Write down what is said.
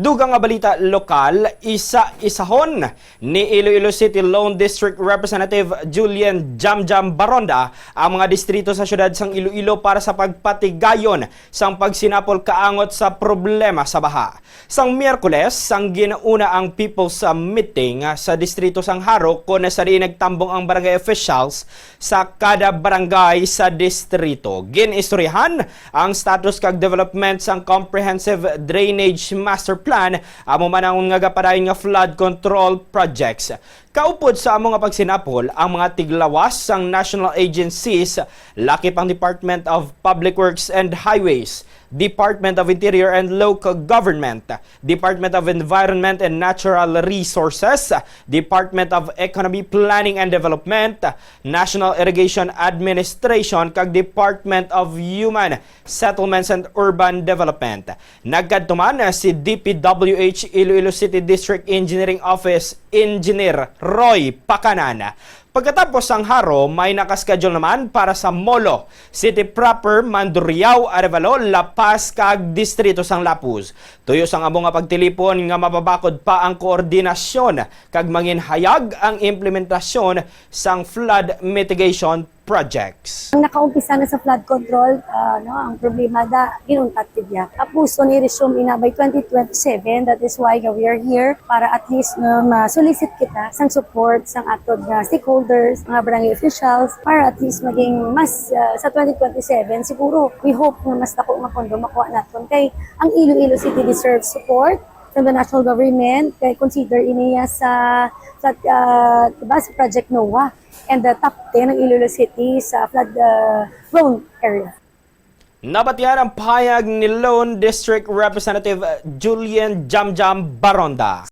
Dugang nga balita lokal, isa-isahon ni Iloilo City Lone District Representative Julian Jamjam Baronda ang mga distrito sa syudad sang Iloilo para sa pagpatigayon sang pagsinapol kaangot sa problema sa baha. Sang Miyerkules, sang ginauna ang people's meeting sa distrito sang Haro kung sa nagtambong ang barangay officials sa kada barangay sa distrito. Ginistoryahan ang status kag development sang Comprehensive Drainage Master Plan amo man ang nga gapadayon nga flood control projects. Kaupod sa amo nga pagsinapol ang mga tiglawas sang national agencies lakip ang Department of Public Works and Highways, Department of Interior and Local Government, Department of Environment and Natural Resources, Department of Economy Planning and Development, National Irrigation Administration kag Department of Human Settlements and Urban Development. Nagkadtuman si DPWH Iloilo City District Engineering Office Engineer Roy Pacanan. Pagkatapos ang haro, may nakaschedule naman para sa Molo, City Proper, Mandurriao, Arevalo, La Paz, kag Distrito sang Lapuz. Tuyo sang amo nga pagtilipon nga mababakod pa ang koordinasyon kag mangin hayag ang implementasyon sang flood mitigation projects. Ang nakaumpisa na sa flood control, ah, no, ang problema da ginuntat tidya. Tapos so ni-resume ina by 2027, that is why we are here para at least no, ma-solicit kita sang support sang atod nga stakeholders, mga barangay officials, para at least maging mas ah, sa 2027 siguro we hope na mas dako nga pondo makuha naton kay ang Iloilo City deserves support from the national government kay consider iniya sa sa uh, diba, sa project NOAA and the top 10 ng Iloilo City sa flood uh, prone area. Nabatiyan ang pahayag ni Lone District Representative Julian Jamjam Baronda.